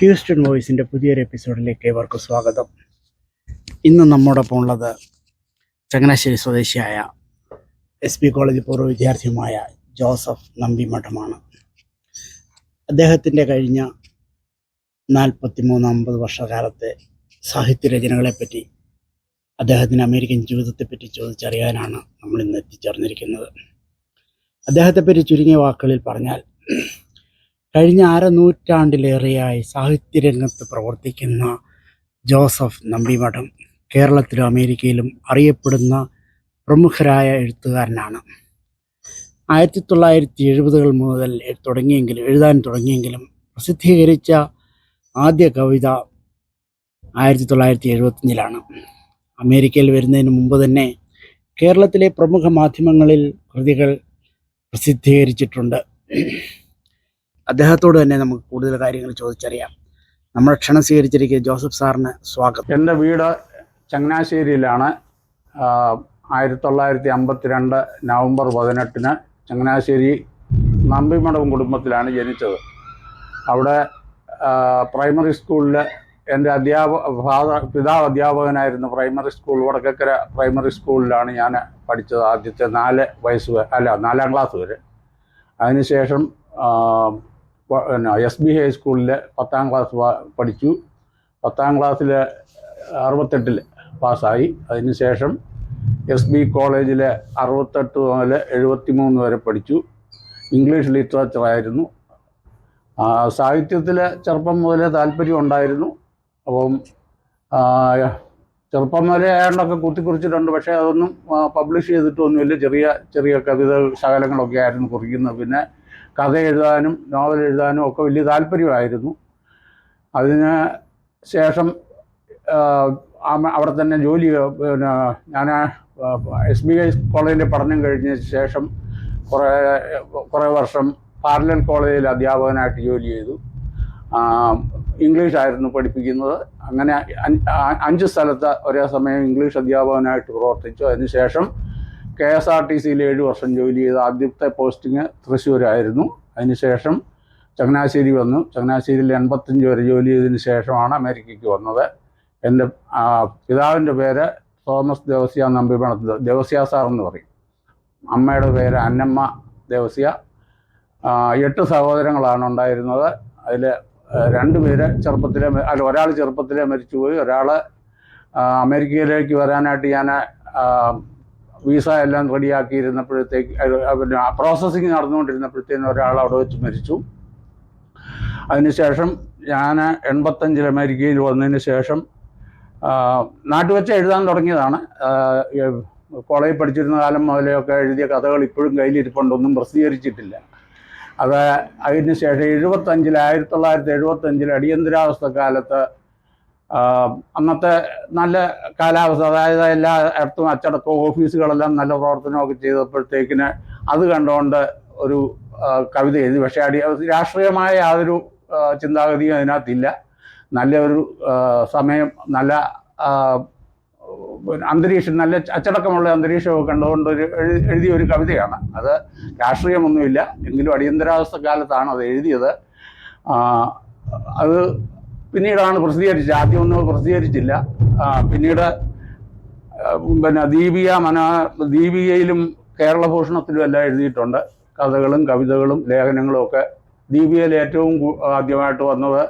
Houston വോയിസിന്റെ പുതിയൊരു എപ്പിസോഡിലേക്ക് ഏവർക്കും സ്വാഗതം. ഇന്ന് നമ്മോടൊപ്പം ഉള്ളത് ചങ്ങനാശ്ശേരി സ്വദേശിയായ എസ് പി കോളേജ് പൂർവ വിദ്യാർത്ഥിയുമായ ജോസഫ് നമ്പി മഠമാണ്. അദ്ദേഹത്തിന്റെ കഴിഞ്ഞ നാൽപ്പത്തി മൂന്ന് അമ്പത് വർഷകാലത്തെ സാഹിത്യരചനകളെപ്പറ്റി അദ്ദേഹത്തിന്റെ അമേരിക്കൻ ജീവിതത്തെപ്പറ്റി ചോദിച്ചറിയാനാണ് നമ്മൾ ഇന്ന് എത്തിച്ചേർന്നിരിക്കുന്നത്. അദ്ദേഹത്തെപ്പറ്റി ചുരുങ്ങിയ വാക്കുകളിൽ പറഞ്ഞാൽ കഴിഞ്ഞ അരനൂറ്റാണ്ടിലേറെയായി സാഹിത്യരംഗത്ത് പ്രവർത്തിക്കുന്ന ജോസഫ് നമ്പിമഠം കേരളത്തിലും അമേരിക്കയിലും അറിയപ്പെടുന്ന പ്രമുഖരായ എഴുത്തുകാരനാണ്. ആയിരത്തി തൊള്ളായിരത്തി എഴുപതുകൾ മുതൽ തുടങ്ങിയെങ്കിലും എഴുതാൻ തുടങ്ങിയെങ്കിലും പ്രസിദ്ധീകരിച്ച ആദ്യ കവിത ആയിരത്തി തൊള്ളായിരത്തി എഴുപത്തഞ്ചിലാണ് അമേരിക്കയിൽ വരുന്നതിന് മുമ്പ് തന്നെ കേരളത്തിലെ പ്രമുഖ മാധ്യമങ്ങളിൽ കൃതികൾ പ്രസിദ്ധീകരിച്ചിട്ടുണ്ട്. അദ്ദേഹത്തോട് തന്നെ നമുക്ക് കൂടുതൽ കാര്യങ്ങൾ ചോദിച്ചറിയാം. നമ്മുടെ ക്ഷണം സ്വീകരിച്ചിരിക്കുന്ന ജോസഫ് സാറിന് സ്വാഗതം. എന്റെ വീട് ചങ്ങനാശ്ശേരിയിലാണ്. ആയിരത്തി തൊള്ളായിരത്തി അമ്പത്തിരണ്ട് നവംബർ പതിനെട്ടിന് ചങ്ങനാശ്ശേരി നമ്പിമടം കുടുംബത്തിലാണ് ജനിച്ചത്. അവിടെ പ്രൈമറി സ്കൂളിൽ എന്റെ അധ്യാപക പിതാവ് അധ്യാപകനായിരുന്ന പ്രൈമറി സ്കൂൾ വടക്കക്കര പ്രൈമറി സ്കൂളിലാണ് ഞാൻ പഠിച്ചത് ആദ്യത്തെ നാല് വയസ്സ് അല്ല നാലാം ക്ലാസ് വരെ. അതിനുശേഷം പിന്നെ എസ് ബി ഹൈസ്കൂളിൽ പത്താം ക്ലാസ് പഠിച്ചു. പത്താം ക്ലാസ്സിൽ അറുപത്തെട്ടിൽ പാസ്സായി. അതിനുശേഷം എസ് ബി കോളേജിൽ അറുപത്തെട്ട് മുതൽ എഴുപത്തി മൂന്ന് വരെ പഠിച്ചു. ഇംഗ്ലീഷ് ലിറ്ററേച്ചറായിരുന്നു ആ, സാഹിത്യത്തിൽ ചെറുപ്പം മുതലേ താല്പര്യം ഉണ്ടായിരുന്നു. അപ്പം ചെറുപ്പം മുതലേ കുത്തി കുത്തിക്കുറിച്ചിട്ടുണ്ട്. പക്ഷേ അതൊന്നും പബ്ലിഷ് ചെയ്തിട്ടൊന്നുമില്ല. ചെറിയ ചെറിയ കവിത ശകലങ്ങളൊക്കെ ആയിരുന്നു കുറിക്കുന്നത്. പിന്നെ കഥ എഴുതാനും നോവൽ എഴുതാനും ഒക്കെ വലിയ താല്പര്യമായിരുന്നു. അതിന് ശേഷം അവിടെ തന്നെ ജോലി പിന്നെ ഞാൻ എസ് ബി ഐ കോളേജിൽ പഠനം കഴിഞ്ഞ ശേഷം കുറേ കുറേ വർഷം പാരലൽ കോളേജിൽ അധ്യാപകനായിട്ട് ജോലി ചെയ്തു. ആ, ഇംഗ്ലീഷ് ആയിരുന്നു പഠിപ്പിക്കുന്നത്. അങ്ങനെ അഞ്ച് സ്ഥലത്ത് ഒരേ സമയം ഇംഗ്ലീഷ് അധ്യാപകനായിട്ട് പ്രവർത്തിച്ചു. അതിനുശേഷം കെ എസ് ആർ ടി സിയിൽ ഏഴ് വർഷം ജോലി ചെയ്ത ആദ്യത്തെ പോസ്റ്റിങ് തൃശ്ശൂരായിരുന്നു. അതിനുശേഷം ചങ്ങനാശ്ശേരി വന്നു. ചങ്ങനാശ്ശേരിയിൽ എൺപത്തഞ്ച് വരെ ജോലി ചെയ്തതിന് ശേഷമാണ് അമേരിക്കയ്ക്ക് വന്നത്. എന്റെ പിതാവിന്റെ പേര് തോമസ് ദേവസ്യ നമ്പിമണത്ത് ദേവസ്യ സാർ എന്ന് പറയും. അമ്മയുടെ പേര് അന്നമ്മ ദേവസ്യ. എട്ട് സഹോദരങ്ങളാണ് ഉണ്ടായിരുന്നത്. അതിൽ രണ്ടുപേര് ചെറുപ്പത്തിലെ അല്ല ഒരാൾ ചെറുപ്പത്തിലെ മരിച്ചുപോയി. ഒരാൾ അമേരിക്കയിലേക്ക് വരാനായിട്ട് ഞാൻ വീസ എല്ലാം റെഡിയാക്കിയിരുന്നപ്പോഴത്തേക്ക് പിന്നെ പ്രോസസ്സിങ് നടന്നുകൊണ്ടിരുന്നപ്പോഴത്തേന് ഒരാൾ അവിടെ വെച്ച് മരിച്ചു. അതിനുശേഷം ഞാൻ എൺപത്തഞ്ചിൽ അമേരിക്കയിൽ വന്നതിന് ശേഷം നാട്ടുവെച്ച് വെച്ച് എഴുതാൻ തുടങ്ങിയതാണ്. കോളേജിൽ പഠിച്ചിരുന്ന കാലം മുതലെയൊക്കെ എഴുതിയ കഥകൾ ഇപ്പോഴും കയ്യിലിരിപ്പുണ്ട് ഒന്നും പ്രസിദ്ധീകരിച്ചിട്ടില്ല. അത് അതിന് ശേഷം എഴുപത്തഞ്ചിൽ ആയിരത്തി തൊള്ളായിരത്തി എഴുപത്തഞ്ചിൽ അടിയന്തരാവസ്ഥ കാലത്ത് അന്നത്തെ നല്ല കാലാവസ്ഥ അതായത് എല്ലാ ഇടത്തും അച്ചടക്കവും ഓഫീസുകളെല്ലാം നല്ല പ്രവർത്തനമൊക്കെ ചെയ്തപ്പോഴത്തേക്കിന് അത് കണ്ടുകൊണ്ട് ഒരു കവിത എഴുതി. പക്ഷേ അടി രാഷ്ട്രീയമായ യാതൊരു ചിന്താഗതിയും അതിനകത്തില്ല. നല്ല ഒരു സമയം നല്ല അന്തരീക്ഷം നല്ല അച്ചടക്കമുള്ള അന്തരീക്ഷമൊക്കെ കണ്ടുകൊണ്ട് ഒരു എഴുതിയ ഒരു കവിതയാണ്. അത് രാഷ്ട്രീയമൊന്നുമില്ല. എങ്കിലും അടിയന്തരാവസ്ഥ കാലത്താണ് അത് എഴുതിയത്. അത് പിന്നീടാണ് പ്രസിദ്ധീകരിച്ചത്. ആദ്യം ഒന്നും പ്രസിദ്ധീകരിച്ചില്ല. പിന്നീട് പിന്നെ ദീപിക മന ദീപികയിലും കേരളഭൂഷണത്തിലും എല്ലാം എഴുതിയിട്ടുണ്ട്. കഥകളും കവിതകളും ലേഖനങ്ങളും ഒക്കെ ദീപികയിൽ ഏറ്റവും ആദ്യമായിട്ട് വന്നത്